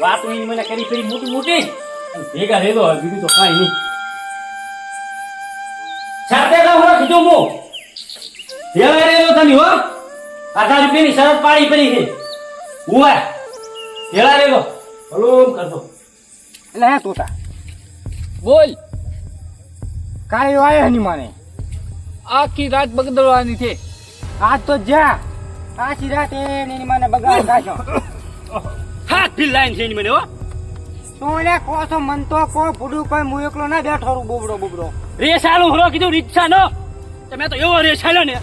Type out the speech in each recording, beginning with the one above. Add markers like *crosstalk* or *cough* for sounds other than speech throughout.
વાત નહીં મને કરી ફરી મોટી મોટી. ભેગા રેલો હવે બીજું તો કાંઈ નહીં. સાથે હું કીધું હું ભેગા રહેલો તમે હો. આધાર રૂપિયાની શરત પાડી પડી છે. ઉવા ભેગા રહેલો. હલો કરતો એટલે હે તોતા? બોલ. કાળીઓ વાય હની માને આખી રાત બગદડવાની છે. આજ તો જા આખી રાત એની મને બગાડ *laughs* કાઢ્યો. હાથ ફીલ લાઈન છે મને હો. તું એટલે કહો છો? મન તો કો ભૂડું કોઈ હું એકલો ના બેઠો રૂ બોબડો બોબડો. રેસ આલું હરો કીધું રિક્ષા નો. તમે તો એવો રેસાળો ને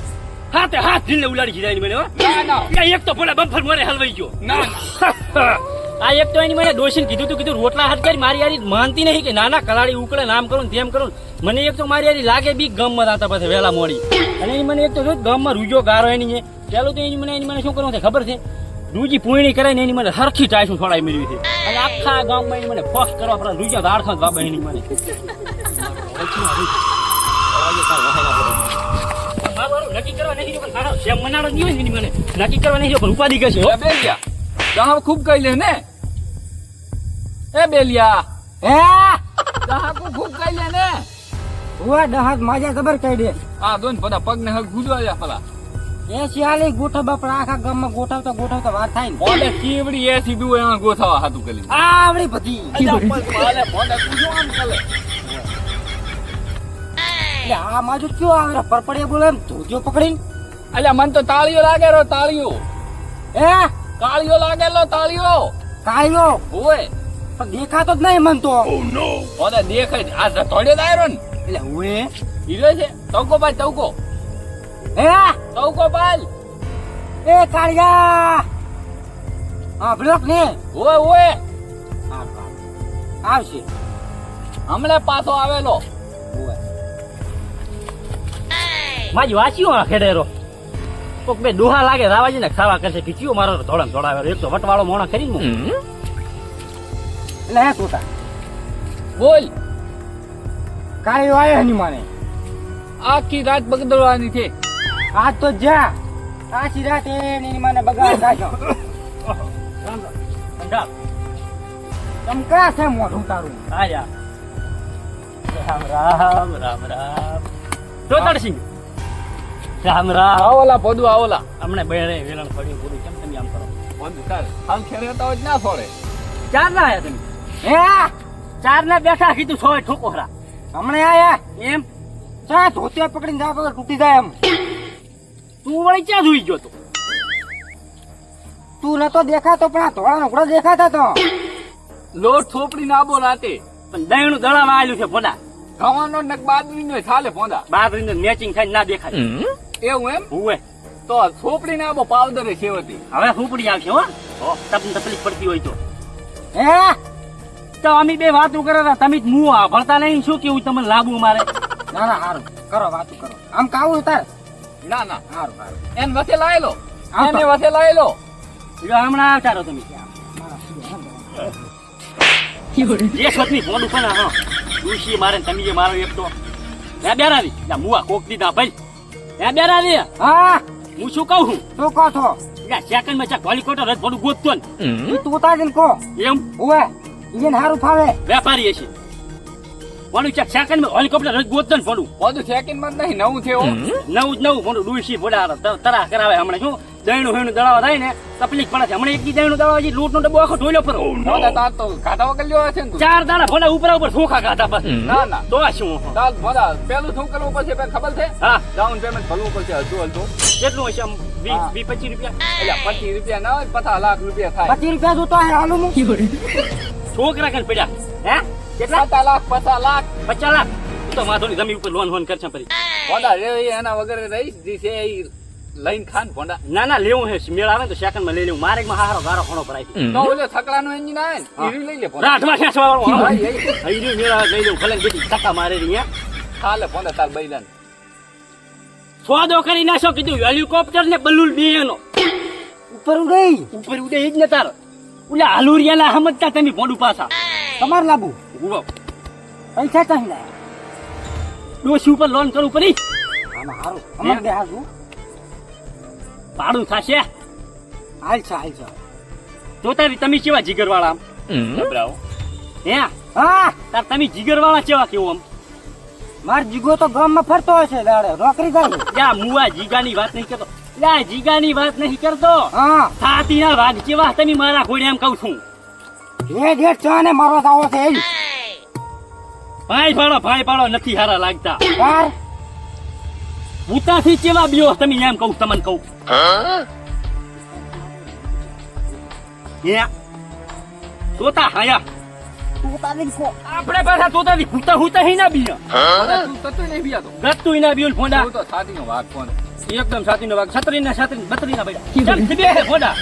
હાથે હાથ ઢીલે ઉલાડી જીરા એની મને હો. ના ના. એક તો ભલે બફર મોરે હલવાઈ ગયો. ના *laughs* આ એક તો એની મને ડોશીને કીધું તું કીધું રોટલા હાથ કરી મારી યારી માનતી નહીં કે નાના કલાડી ઉકળે નામ કરું ને તેમ કરું. મને એક તો મારી યારી લાગે બી ગમમાં હતા પછી વહેલા મોડી. અને એની મને એક તો ગામમાં રૂજો ગારો એની છે. પેલું તો એની મને એની મને શું કરવું છે ખબર છે? રૂજી પૂર્ણી કરે ને એની મને હરખી ટાઈસું છોડાઈ મેળવી છે. અને આખા ગામમાં એની મને ફોસ કરવા પડે રૂજા દાડખા બાબા એની મને. નક્કી કરવા નહીં પણ મનાડો નહીં હોય મને. નક્કી કરવા નહીં પણ ઉપાધિ કહેશે બેલિયા દહાવ ખૂબ કહી લે ને. એ બેલિયા હે? દહાકુ ખૂબ કહી લે ને. હુઆ ડહાત માજા ખબર કહી દે. આ દોન પદા પગ ને હગ ગુજવા જા પલા એ શિયાળી ગોઠવ બાપડા આખા ગામમાં ગોઠવતા ગોઠવતા વાર થાય ને. ઓલે કીવડી એ સીધું એમાં હાતું કરી આવડી બધી. તું આમ એટલે આ માજુ કયો આવે પરપડે બોલે એમ ધોજો પકડી એટલે મન તો તાળીઓ લાગે રો તાળીઓ. હે? કાળીઓ લાગેલો તાળીઓ. કાળીઓ? ઓય. પણ દેખાતો જ નહીં મન તો. ઓલે દેખાય આ ધોડ્યો દાયરો ને. એટલે હુએ હીરો છે? તવકો ભાઈ તવકો. હે? તવકો ગોપાલ. એ કાળિયા. બ્લોક ને? ઓય ઓય. આવશે. હમણાં પાછો આવેલો. માજી વાંચ્યું આ ખેડેરો કોક બે દુહા લાગે રાવાજી ને ખાવા કરશે. કે ચિયો મારો ધોળામ ધોળાવે એક તો વટવાળો મોણા કરી હું એટલે હે તોતા? બોલ. કાઈ વાય હની માને આખી રાત બગદડવાની છે. આજ તો જા. આખી રાતે એની મને બગાડ કાઢ્યો ચમકા છે મોઢું તારું આયા. રામ રામ રામ રામ. તો તડસી. રામ રામ. આવોલા પોદુ આવોલા હમણે બેણે વેલણ પડ્યું પૂરું. કેમ તમે આમ કરો? પોદુ તાર હાલ ખેરેતા હોય જ ના છોડે ચાર ના આયા તમે? હે? ચાર ના બેઠા કીધું છોય ઠોકોરા હમણે આયા? એમ? ચા ધોતિયા પકડીને જા વગર તૂટી જાય એમ. તું વળી ક્યાં જોઈ ગયો તો? તું નતો દેખાતો પણ આ ધોળા નોકડો દેખાતા તો. લોટ થોપડી ના બોલાતે પણ દહીણું દળામાં આવેલું છે ભોડા. ખાવાનો નક બાદરી નો થાલે બાદરી બાદરીને મેચિંગ થાય ના દેખાય. એવું એમ? હુએ તો થોપડી નાબો પાવડરે સેવતી. હવે થોપડી આવશે હો. તમને તકલીફ પડતી હોય તો. હે? તો અમે બે વાતો કરે તમે જ મું ભણતા નહીં શું કેવું તમને લાગુ મારે ના ના હારું. કરો વાતું કરો. આમ કાવું તાર? ના ના. હારું હારું. એને વચ્ચે લાયેલો? લો એને વસે લાયેલો? એટલે હમણાં આવતા તમે એક છોકરી ફોન ઉપર હા. મારે તમે જે મારો એક તો. એ બેરાવી. યા મુવા કોક દીધા ભાઈ. એ બેરાવી. હા. હું શું કહું છું? શું કહો છો? સેકન્ડમાં ચા હેલિકોપ્ટર રથ ભડું ગોતતો ને. તું તાજીને કહો. એમ? ઉવે ઈને સારું ફાવે. વેપારી છે ભણું ચા સેકન્ડમાં હેલિકોપ્ટર ગોતતો ભણું. બધું સેકન્ડમાં નહીં નવું થયો નવું જ નવું ભણું ડુસી ભોડા તરા કરાવે હમણાં શું દહીણું હેણું દળાવા થાય ને તકલીફ પડે છે. હમણાં એક દહીણું દળાવા છે લૂંટનો ડબ્બો આખો ઢોલ્યો પર તો ઘાટા વગર લેવા છે ચાર દાડા ભોડા ઉપરા ઉપર સોખા ખાતા બસ. ના ના. તો શું? પેલું શું કરવું પડશે ખબર છે? હા. ડાઉન પેમેન્ટ ભરવું પડશે હજુ હજુ. કેટલું હશે આમ? વી. પચીસ રૂપિયા? એટલે પચીસ રૂપિયા ના હોય પચાસ લાખ રૂપિયા થાય. પચીસ રૂપિયા જોતો હાલું *laughs* છોકરા કન પડ્યા હે? કેટલા? પચાસ લાખ પચાસ લાખ. પચાસ લાખ? તું માધોની જમીન ઉપર લોન ફોન કરશે પછી. ભોંડા રે એના વગર રહીશ જે છે એ લઈને ખાન ભોંડા. ના ના લેવું હે. મેળ આવે તો સેકન્ડમાં લઈ લેવું. મારે માં હારો ગારો ખણો પડાય તો ઓલો થકડાનું એન્જિન આવે ને એ લઈ લે ભોંડા. રાઠમાં ખેંચવા વાળું? હા, હા, એ, એ. અહીં રહ્યું મેળ આવે લઈ લેવું. ભલે બેટી ટકા મારે ખાલે ભોંડા તાર બૈલાને. સોદો કરી નાશો કીધું હેલિકોપ્ટર ને બલૂન બે એનો ઉપર ઉડે ઉપર ઉડે એ જ ને તાર. ઓલા હાલુરિયાલા સમજતા તમે ભોંડું પાછા. તમાર લાગુ પૈસા ચાહી લાય ડોશી ઉપર લોન કરવું પડી. આમાં હારું. અમાર બે હાજુ. ભાડું થશે? હાલ છે હાલ છે. જોતા તમે કેવા જીગર વાળા બ્રાવો હે? હા. તાર તમે જીગર વાળા કેવા કેવો આમ? માર જીગો તો ગામમાં ફરતો હોય છે દાડે. નોકરી જાય. યા મુવા જીગાની વાત નહીં કરતો. યા જીગાની વાત નહીં કરતો. હા. થાતી ના ભાગ કેવા તમે મારા ઘોડે એમ કહું છું. એ જેઠ ચા ને મારો દાવો છે એ ભાઈ પાડો ભાઈ પાડો નથી હારા લાગતા. તાર ઉતાથી કેવા બીઓ તમે એમ કહું તમને કહું. તોતા હાયા. આપણે પાછા તોતાથી હુતા હુતા હી ના બીયા. તતો નહીં ગત્તું ના બીઓ ફોંડા. તું તો છાતીનો વાઘ કોણ? એકદમ છાતીનો ભાગ છત્રી ના છત્રી બત્રી ના ભાઈ ચાલ બે હે ફોંડા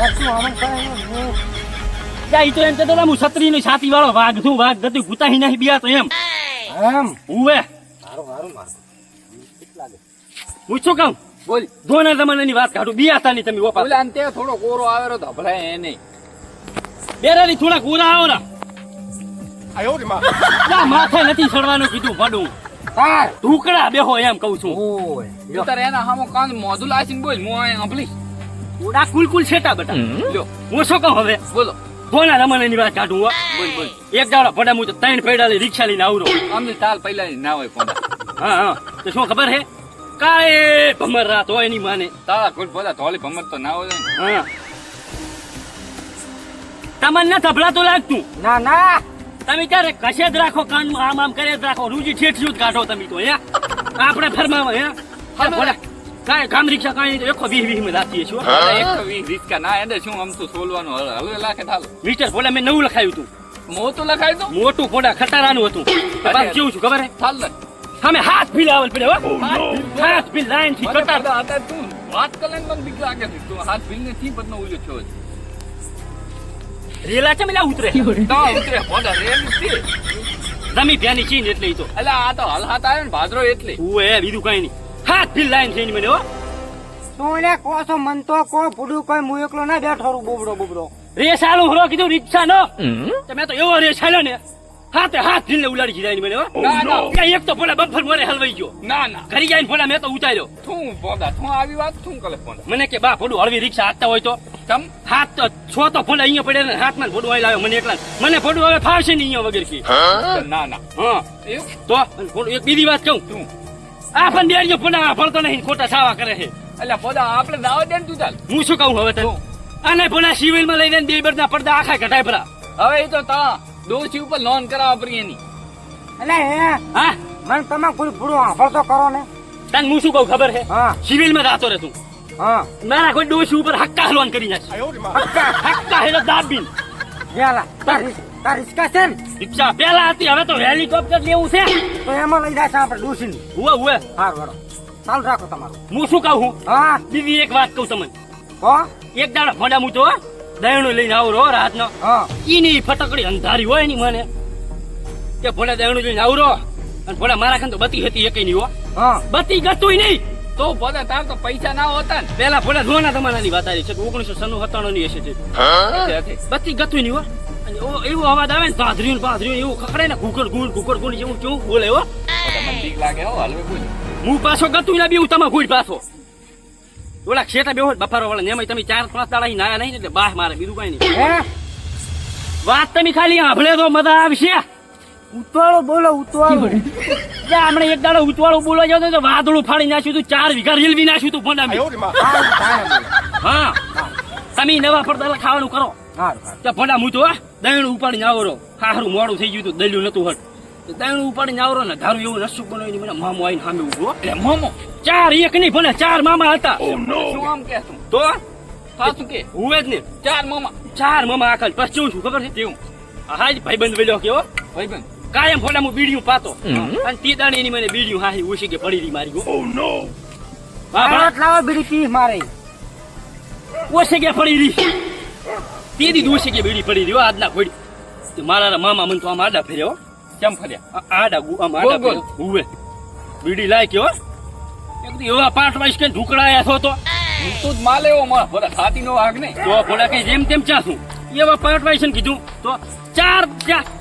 આમ કરે છે? જા ઈ તો એમ કહેતો હું છત્રી ની છાતી વાળો વાઘ છું વાઘ? ગતું ગુતા નહીં બિયા તો એમ. એમ? ઉવે. મારું. હું શું કહું? બોલ. ધોના જમાનાની વાત કાઢું. બિયાતા ની તમે ઓપા બોલે થોડો કોરો આવે તો ભલાય એ નહીં. બેરાની થોડાક કોરા આવો ના. જા, માથે નથી ચડવાનું કીધું પડું તાર ઢુકડા બેહો એમ કહું છું. ઓય. તારે એના હામો કાન મોઢું આસીન બોલ હું અહીંયા સાંભળી ઉડા કુલ કુલ છેટા બેટા. લ્યો. હું શું કહું હવે? બોલો. ધોના રમણ વાત કાઢું હો. બોલ બોલ. એક દાડો પડે હું તો ત્રણ પૈડા લઈ રિક્ષા લઈને આવરો. અમને ચાલ પહેલા ના હોય હા હા. તો શું ખબર હે? કાય ભમર રાત હોયની માને. તારા કોઈ બોલા ધોળી ભમર તો ના હોય. ને હા. તમને ન થભલાતું લાગતું? ના ના. તમે ત્યારે કશે જ રાખો કાનમાં આમ આમ કરે જ રાખો રૂજી ઠેઠ જ કાઢો તમે તો હે? આપણે ફરમાવા હે? હા ભોળા કાંઈ કામ રિક્ષા કાંઈ નહીં તો વીસ વીહમાં રાખીએ છીએ હો. તારા એક તો વીસ રિક્ષા ના એને શું આમ તો સોલવાનું હળવે લાખે થાલ. મિસ્ટર ભોળા મેં નવું લખાયું હતું મોટું લખાયું હતું મોટું ફોડા ખટારાનું હતું. બસ કેવું છું ખબર હે? થાલ ને. સામે હાથ ભીલ આવલ પડે હાથ ભીલ લાઈનથી કટાર. તું. વાત કરે ને મને બીક લાગે છે. તું હાથ ભીલને થી બદનો ઉલ્યો છો? રેલા છે મેલા ઉતરે? તો ઉતરે? પોડા રેલથી જમી ભ્યાની ચીન એટલે ઈ તો. એટલે આ તો હલ હાથ આવ્યો ને ભાદરો એટલે. હું એ બીજું કઈ નહીં. હાથ ભીલ લાઈન છે એની મને હો. તું એને કહો છો મન તો કો ફૂડું કોઈ હું એકલો ના બેઠો રૂ બોબડો બોબડો. રેસ આલું હરો કીધું રિક્ષા નો. તમે તો એવો રેસ આલ્યો ને હાથે હાથ ભીલ ઉલાડી એની મને ના, ના. એક તો પોલા બફર મોરે હલવાઈ ગયો. ના ના. ઘરી જાય ફોડા મેં તો ઉતાર્યો. શું પોડા શું આવી વાત શું કલે પોડા મને કે બા ભોડું હળવી રિક્ષા હાથતા હોય તો. તમ હાથ તો છો તો ફોડા અહીંયા પડે ને હાથમાં ફોડું અહીં લાવ્યો મને એકલા મને ભોડું હવે ફાવશે નહીં અહીંયા વગર કે ના ના. હા. તો એક બીજી વાત કહું. તું આ પણ દેડજો ફોડા ફળતો નહીં ખોટા સાવા કરે છે. એટલે પોડા આપણે દાવા દે ને તું ચાલ. હું શું કહું હવે તને? અને આને ફોડા સિવિલમાં લઈને દેબર ના પડદા આખા કઢાય ભરા. હવે એ તો તા દોષી ઉપર લોન કરાવવા પડી એની. એટલે હે હા? મને તમે કોઈ પૂરો સાંભળતો કરો ને? તને હું શું કહું ખબર છે? હા. સિવિલમાં રાતો રે તું. હા. મારા કોઈ દોષી ઉપર હક્કા હલવાન કરી નાખ. હક્કા? હક્કા હેલો દાબીન. વેલા તાર રિસ- છે ને? રિક્ષા પેલા હતી હવે તો હેલિકોપ્ટર લેવું છે. તો એમાં લઈ જાય આપણે ડૂસીને હુએ હુએ. હાર વડો ચાલુ રાખો તમારું. હું શું કહું હું? હા? બીજી એક વાત કહું તમને. હો? એક દાડો ફોડા હું. દયણું લઈને આવું રો રાતનો. હા. ઈની ફટકડી અંધારી હોયની મને. કે ભોળા દયણું લઈને આવરો અને ભોળા મારા ખાન તો બતી હતી એક નહીં હો. હા. બતી ગતુંય નહીં. તો પોતા તાર તો પૈસા ના હોતા ને. પેલા ભોળા ધોના તમારાની વાત આવી છે. ઓગણીસો સન્નું સત્તાણું ની હશે તે એટલે હતી. બત્તી ગતું નહીં હો. એવો- એવો અવાજ આવે ને ને ભાદર્યું એવું ખખડે ને ઘૂકડ ગુડ ઘૂકડ ગુડ જેવું કેવું બોલે હો. બીક લાગે હો હલવે બોલ હું પાછો ગતું ના બીવું તમે ગુડ પાછો. ઓલા શેટા બેહો બફારો વાળા ને તમે ચાર પાંચ દાડા નાયા નહીં એટલે બાહ મારે બીજું કઈ નહીં. વાત તમે ખાલી સાંભળે તો મજા આવશે. ઉતવાળો બોલો ઉતવાળો. આપણે એક દાડો ઉતવાળો બોલવા જાવ તો વાદળું ફાડી નાખ્યું તું ચાર વીઘા રેલવી નાખ્યું તું ફોંડા સારું થાય ને બોલો. હા. તમે નવા પડદા ખાવાનું કરો. ત્યાં ફોંડા હું. તો દયણું ઉપાડીને આવો હારું મોડું થઈ ગયું હતું દલ્યું નતું હટ. તો દયણું ઉપાડીને આવો ને ધારું એવું નસુક બનાવીને મને મામો આવીને સામે ઊભો એટલે મામો? ચાર એક નહીં ભલે ચાર મામા હતા. શું આમ કે તો? સાચું કે હું જ ને ચાર મામા. ચાર મામા આખા પછી કેવું છું ખબર છે? કેવું? હાજ ભાઈબંધ વેલો કેવો ભાઈબંધ? કાયમ ફોડા હું બીડિયું પાતો. અને તે દાણી એની મને બીડિયું હાહી ઉછી કે પડી રહી મારી હા. ભા લાવો બીડી પી મારે. ઓછે કે પડી રહી. તે દી કે બીડી પડી રહ્યો આજના ઘોડી. મારા મામા મને તો આમ આડા ફેર્યો કેમ ફર્યા? આડા આમ આડા. ફેર્યો. હુવે. બીડી લાય કેવો એવા પાંચ વાઈસ કે ઢુકડાયા છો તો. હું તો જ માલ એવો માં ભલે છાતી નો આગ નહીં. તો ભલે કઈ જેમ તેમ ચાશું એવા પાંચ વાઈસ કીધું તો ચાર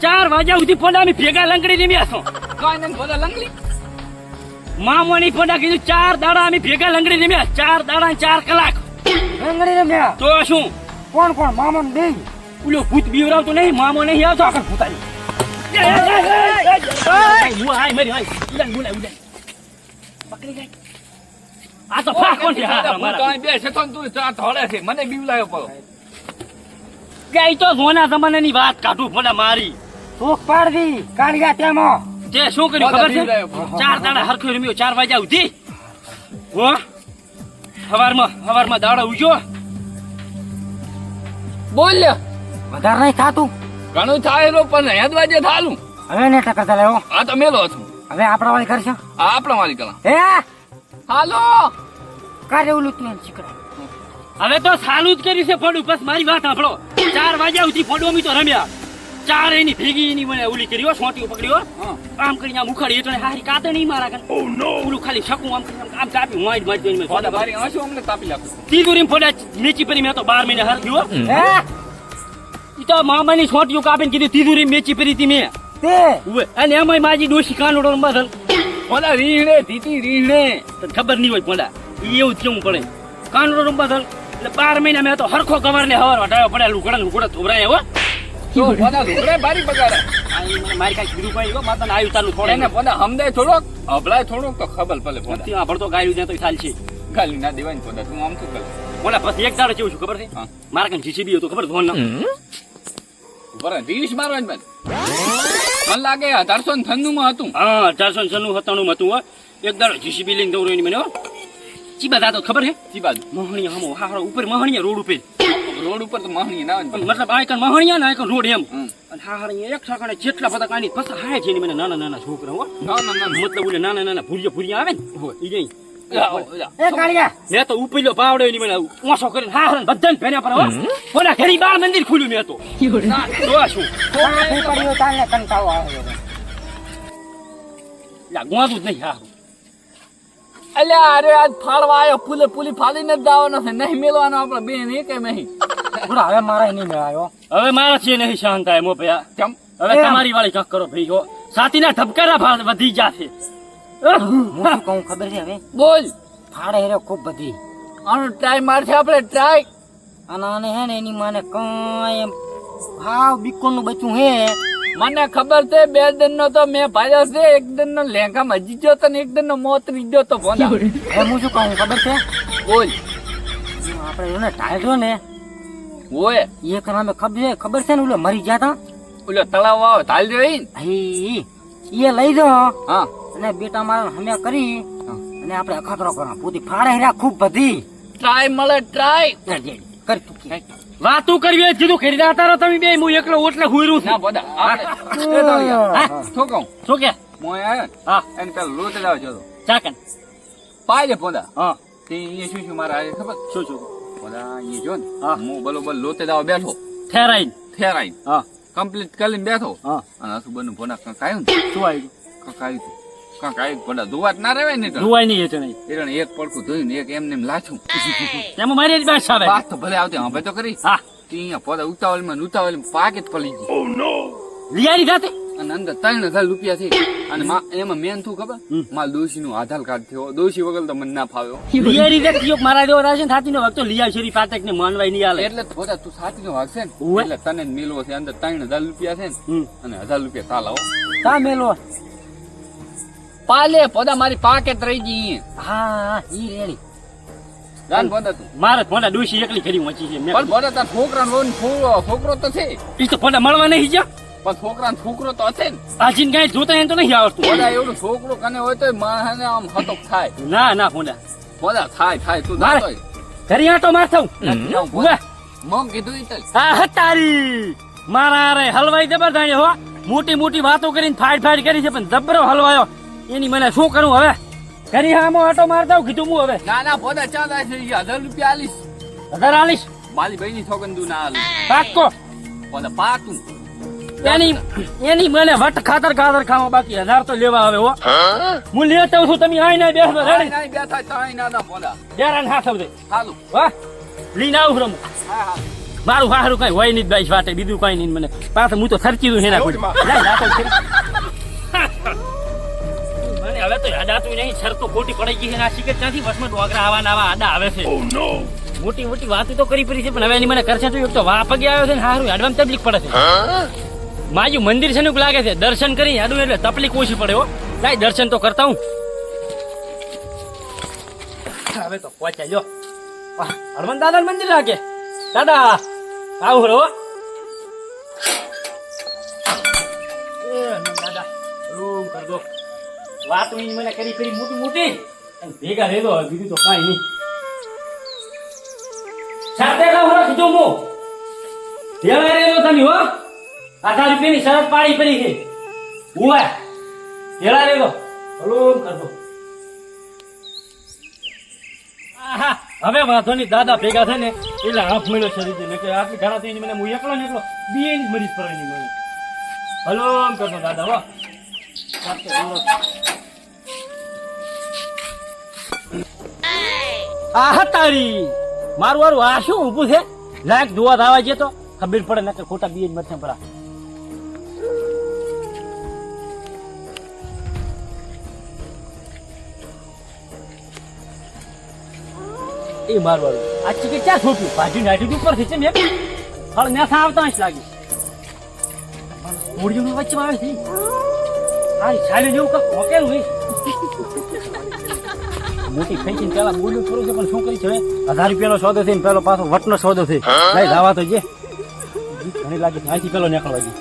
ચાર વાગ્યા સુધી અમે ભેગા લંગડી રમ્યા છો. કાંઈ નહીં ભલે લંગડી. મામોની ફોડા કીધું ચાર દાડા અમે ભેગા લંગડી રમ્યા ચાર દાડા ને ચાર કલાક. રંગડી રમ્યા? તો શું? કોણ કોણ? મામા બે ઉલ્યો ભૂત બીવરાવતો નહીં મામો નહીં આવતો આખર ભૂતાની એ, એ, એ, એ, એ, એ, હું હાય મરી હાય. ઉડાન બોલાય ઉડાન. પકડી જાય આ તો ફા કોણ છે? હા, હા, હું તો મારા બે છે તો તું ચા ધોળે છે. મને બીવલાયો પડો ગઈ તો સોના જમાનાની વાત કાઢું ભલે મારી. શોખ પાડવી કાળિયા તેમાં તે શું કર્યું ખબર છે? ચાર દાડા હરખો રમ્યો ચાર વાગ્યા સુધી. હો? હવારમાં હવારમાં દાડો ઉજ્યો. બોલ લ્યો. વધારે નહીં થાતું. ઘણું થાય રો પણ હેદ વાજે થાલું. હવે ને ટકર લેવો આ તો મેલો છું. હવે આપણા વાળી કરશે. આ આપણા વાળી કલા હે? હાલો. કારે ઓલું તું એમ શીખડાય હવે તો સાલું જ કર્યું છે ફોડું. બસ મારી વાત સાંભળો. ચાર વાગ્યા સુધી ફોડો અમે તો રમ્યા. ચાર એની ભેગી એની મને ઓલી કર્યો સોટી પકડ્યો હા. આમ કરીને આમ ઉખાડી એટલે હારી કાતે નહીં મારા કન ઓલું ખાલી શકું આમ કરીને આમ કાપી મારી મારી જોઈને ફોડા ફોડા મારી અમને તાપી લાગતું તીગુરી ફોડા મેચી પરી મેં તો બાર મહિને હરખ્યો હે? ઈ તો મામાની સોટીઓ કાપીને કીધું તીધુરી મેચી પરી તી મેં. તે? ઉવે. અને એમાંય માજી ડોશી કાનોડો બદલ ફોડા રીહણે ધીતી રીહણે ખબર નહીં હોય પોડા એવું જ કેવું પડે. કાનોડો બદલ એટલે બાર મહિના મેં તો હરખો કવર ને હવાર વટાયો પડે લુકડા લુકડા થોભરાય હો. તો બગાડે. આ મારી કાંઈ કીધું પાડી ગયો? માતાને આયુ તારું થોડે. ને પોતા હમદાય થોડોક? અભલાય થોડોક તો ખબર ભલે ફોડા નથી આ ભળતો ગાયું ત્યાં તો ચાલ છે ગાલી ના દેવાય ને ફોડા તું આમ શું કરે? ઓલા એક દાડો કેવું છું ખબર છે? હા. મારા કઈ જીસીબી હતું ખબર ધોન બરાબર રીસ મારવા જ મને. લાગે અઢારસો ને માં હતું. હા ચારસો ને છન્નું સત્તાણું હતું એક દાડો જીસીબી લઈને એની મને હો. ચી બધા ખબર સી બાજુ મહણિયા હમો હારો ઉપર મહણિયા રોડ ઉપર. રોડ ઉપર તો માહણી ના આવે મતલબ આ કણ મહણિયા ને આ રોડ એમ. અને હારા એક સાકાણે જેટલા બધા કાની ફસા હાય છે ને મને નાના નાના છોકરા હો. ના ના ના મતલબ ઓલે નાના નાના ભૂરિયા ભૂરિયા આવે ને હોય. ઈ જઈ. મેં તો ઉપીલો પાવડો ની મને ઓછો કરીને હારણ બધાને ભેર્યા પર હો. ઓલા ઘેરી બાર મંદિર ખુલ્યું મેં તો. ના, શું? કંટાળો આવે. જ નહીં હા. અલ્યા અરે આજ ફાળવા આવ્યો પુલે પુલી ફાડીને જ દાવાનો છે. નહીં મેલવાનો આપણે બેન નહીં કે નહીં. બુડા હવે મારા નહીં મેળાયો. હવે મારા છે નહીં શાંત થાય મો ભયા. કેમ? હવે તમારી વાળી ચક કરો ભાઈ હો. સાતીના ધબકારા ફાળ વધી જાશે હું શું કહું ખબર છે હવે? બોલ. ફાડે રહ્યો ખૂબ બધી. આનો ટ્રાય મારશે આપણે ટ્રાય અને આને હે ને એની માને કાંઈ એમ હાવ બીકોનું બચ્યું હે. મને ખબર છે બે દિન નો તો મેં ભાજ્યો છે એક દિન નો લેંઘામાં મજી ગયો તો ને એક દિન નો મોત ગયો તો ફોન હું શું કહું ખબર છે? બોલ. આપણે એને ટાળ્યો ને ઓય. એક નામે ખબર છે ખબર છે ને ઓલો મરી ગયા તા? ઓલો તળાવ આવે ઢાલ ને? એ લઈ દો હા. અને બેટા મારા હમે કરી. અને આપણે અખાતરો કરો પૂરી ફાડે હેરા ખૂબ બધી. ટ્રાય મળે ટ્રાય કરી તું કે. વાતું કરવી હોય કીધું ખરીદા તારો તમે બે હું એકલો ઓટલે હુયરું છું. શું કહું? શું કે? મોય આવ્યો હા. એને પેલો લોટ લાવ જતો ચાકન. પાય પોદા. હા. તે અહીંયા શું શું મારા આવે ખબર? શું શું? પોંદા અહીંયા જો ને હા. હું બલો બલ લોતે દાવ બેઠો. ઠેરાઈન. ઠેરાઈન. હા. કમ્પ્લીટ કરીને બેઠો. હા. અને બનુ ભોના ને. શું આવ્યું તું. કાંક આવ્યું ભોડા ધોવા જ ના રહેવાય ને તો. નહીં એ તો એક પડખું ધોયું એક એમને એમ લાછું એમાં મારી બાસ આવે. વાત તો ભલે આવતી હવે તો કરી હા. તે અહીંયા પોદા ઉતાવળમાં ને ઉતાવળમાં પડી ગઈ લિયારી જાતે અને અંદર ત્રણ હજાર રૂપિયા થઈ અને એમાં મેન શું ખબર? હમ. મારા દોશી નું આધાર કાર્ડ થયો. દોશી વગર તો મને ના ફાવ્યો. લિયારી કયો મારા જેવો રાશે ને થાતી નો વાગતો લિયા શરી પાતક ને માનવાય નહીં આલે એટલે પોતા તું સાચી નો વાગશે ને. એટલે તને મેલવો છે અંદર ત્રણ હજાર રૂપિયા છે ને. અને હજાર રૂપિયા તાલ આવો તા મેલો. પાલે પોદા મારી પાકેટ રહી ગઈ હા ઈ રેડી. જાન પોતા તું. મારે ફોટા ડોશી એકલી ઘરી વાંચી છે મેં પણ પોતા તાર છોકરા નો છોકરો તો છે. ઈ તો ફોટા મળવા નહીં જા પણ છોકરા છોકરો તો હશે ને. આજીને કાંઈ જોતા એને તો નહીં આવડતું. પોતા એવડું છોકરો કને હોય તો માને આમ હતક થાય. ના ના ફોટા પોતા થાય થાય તું મારે. ઘરી આટો માર થઉં. મોમ કીધું ઈ તો હા હતારી મારા અરે હલવાઈ જબરદાણી હો. મોટી મોટી વાતો કરીને ફાડ ફાડ કરી છે પણ જબરો હલવાયો. એની મને શું કરું હવે? ઘરી હામો આટો મારતા હું કીધું હું હવે. ના ના પોતા ચા થાય છે ઈ હજાર રૂપિયા આલીશ. હજાર આલીશ? મારી ભાઈની છોકન તું ના આલીશ પાકો પોતા પાકું. એની એની મને વટ ખાતર ખાતર ખાવા બાકી હજાર તો લેવા આવે હો. હું? લેતો છું તમે આઈને બેસો રેડી? આઈ બેઠા તાઈ ના ના પોતા બેરાન હાથ આવજે. હાલો. વાહ લઈને આવું રમું હા હા. મારું હારું કઈ હોય નહીં બાઈ વાટે બીજું કઈ નહીં મને. પાછું હું તો ખર્ચી દઉં એના કોઈ મને હવે તો યાદ આવતું નહીં. સર તો ખોટી પડી ગઈ છે આ સિગરેટ નથી બસમાં ડોગરા આવા ને આવા આડા આવે છે? મોટી મોટી વાતો તો કરી પડી છે પણ હવે એની મને કરશે તો એક તો વા પગે આવ્યો છે ને હારું હાડવામાં તકલીફ પડે છે. માજુ મંદિર છે ને લાગે છે. દર્શન કરી હાડું એટલે તકલીફ ઓછી પડે હો. જાય દર્શન તો કરતા હું. હવે તો પહોંચાઈ જો વાહ, હનુમાન દાદા મંદિર લાગે. દાદા આવું રો વાત ઈ મને કરી કરી મોટી મોટી. અને ભેગા રહેલો બીજું તો કાંઈ નહીં. સાથે કામ કીધું હું ભેગા રહેલો તમે, હો. આઠા રૂપિયાની શરત પાડી પડી છે. ઉવા ભેગા રહેલો. હલોમ કરતો હવે વાંધો નહીં દાદા ભેગા થાય ને એટલે હાફ મળ્યો શરીર કે આટલી ઘણા થઈને મને હું એકલો ને એકલો બે ની મરીજ પડવાની મને. હલો કરતો દાદા, હો. આ તારી. મારું વારું આ શું ઊભું છે? લાયક જોવા દાવા છે તો. ખબર પડે નકર ખોટા બીજ મરશે પડા. એ મારું વાળું આ ચીકી ક્યાં છોપ્યું ભાજી નાઠી ઉપર છે મેં હળ નેસા આવતા જ લાગ્યું મૂળીઓનું વચ્ચે આવે છે. આ છાલી જેવું કાંક મોકેલું હોય મોટી થઈ ગઈ ને પેલા બોલ્યું થોડું છે પણ શું કરી છે? હજાર રૂપિયાનો સોદો છે ને પેલો પાછો વટનો સોદો છે. લઈ જવા તો જે. ઘણી લાગે છે અહીંથી પેલો નીકળવા ગઈ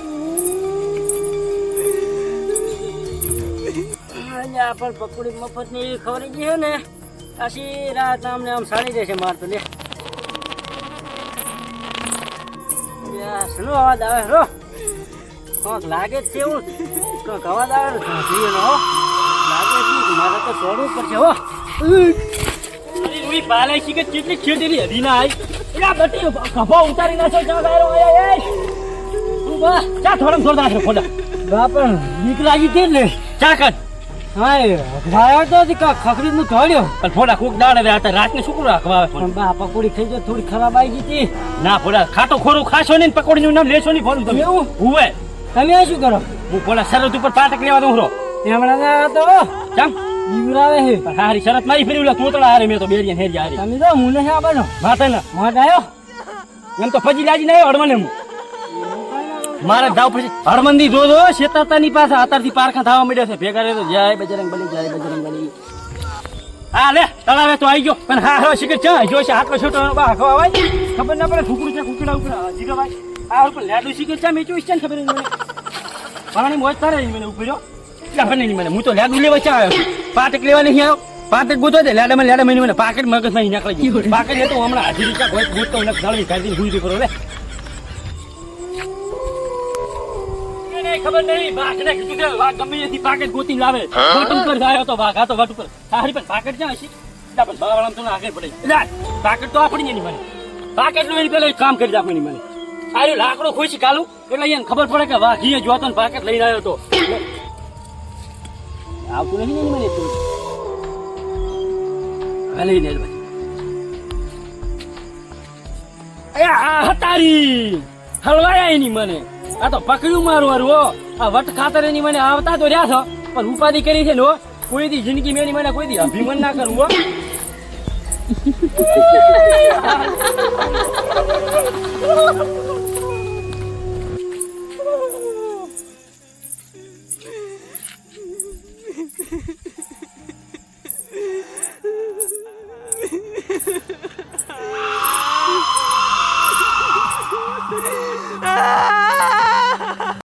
પણ પકોડી મફતની ખબર ગઈ છે ને આશી રાત આમને આમ સાડી દેશે માર તો લે. શેનો અવાજ આવે રો કોક લાગે જ છે એવું કોક અવાજ આવે ને નો હો. લાગે છે મારે તો છોડવું પડશે હો. બાલાઈ શીખે કેટલી ખેતેલી હદી ના આઈ એલા બટી ખભો ઉતારી નાખો ચા ગાયરો આય તું બા ચા થોડમ થોડા નાખો ખોડા બાપણ બીક લાગી હતી ને. ચા કર. હા એ અઘરાયો તો કાંક ખખરી નું ધોળ્યો પણ થોડા કોક દાડે રે આ રાતને શું રાખવા આવે પણ બા પકોડી ખાઈ જાય થોડી ખરાબ આવી ગઈ હતી. ના ફોડા ખાટો ખોરું ખાશો નહીં પકોડી નું નામ લેશો નહીં ફોન તમે. એવું? હુવે. તમે શું કરો? હું ફોડા સરહદ ઉપર પાટક લેવા દઉં હમણાં તો ચમ. બીવરાવે હે? પણ હારી શરત મારી ફરી ઓલા તોતળા હારે મેં તો બેરિયા હેરી હારી. તમે તો મુને હે આપવાનો માથે ના. મોટ આયો એમ તો ફજી લાજી ના હડમને હું. મારે જાવ પછી હળમંદી જો જો શેતાતાની પાસે આતારથી પારખા થવા મળ્યા છે. ભેગા રહે તો જય બજરંગ બલી જય બજરંગ બલી હા લે તળાવે તો આવી ગયો. પણ હા હવે શીખર ચા જો છે આટલો છોટો બા ખવા ભાઈ ખબર ના પડે ઠુકડું છે કુકડા ઉપર જીગા ભાઈ આ ઉપર લેડું શીખર ચા મેં જોઈશ છે ખબર નહીં. મને પાણી મોજ તારે મને ઉપર જો ખબર નહીં મને. હું તો લેડું લેવા ચા આવ્યો છું. પાટક લેવા નહીં આવ્યો પાટક ગોતો દે લેડામાં લેડામાં મને પાકેટ મગજમાં નીકળી ગયું પાકેટ એ તો હમણાં હાજી રીચા ગોત ગોતો ને જાળવી કાઢી ગુજરી કરો લે. ખબર નહીં. વાઘને કીધું છે વાઘ ગમે ત્યાંથી પાકેટ ગોતીને લાવે. વટ ઉપર જાય તો વાઘ. આ તો વટ ઉપર. સારી પણ પાકેટ ક્યાં હશે? પણ બાવાળામાં તો આગળ પડે. પાકેટ તો આપણી મને. પાકેટનું પેલા કામ કરી દે આપણી મને. આયો લાકડો ખોઈ છે કાલુ. એટલે એને ખબર પડે કે વાઘ અહીંયા જોતો ને પાકેટ લઈને આવ્યો તો. આવતું નથી ને મને તું હવે ને આ હતારી હલવાયા એની મને આ તો પકડ્યું મારું મારું હો આ વટ ખાતર એની મને આવતા તો રહ્યા છો પણ ઉપાધિ કરી છે ને કોઈ દી જિંદગી મેની મને કોઈ દી અભિમાન ના કરું હો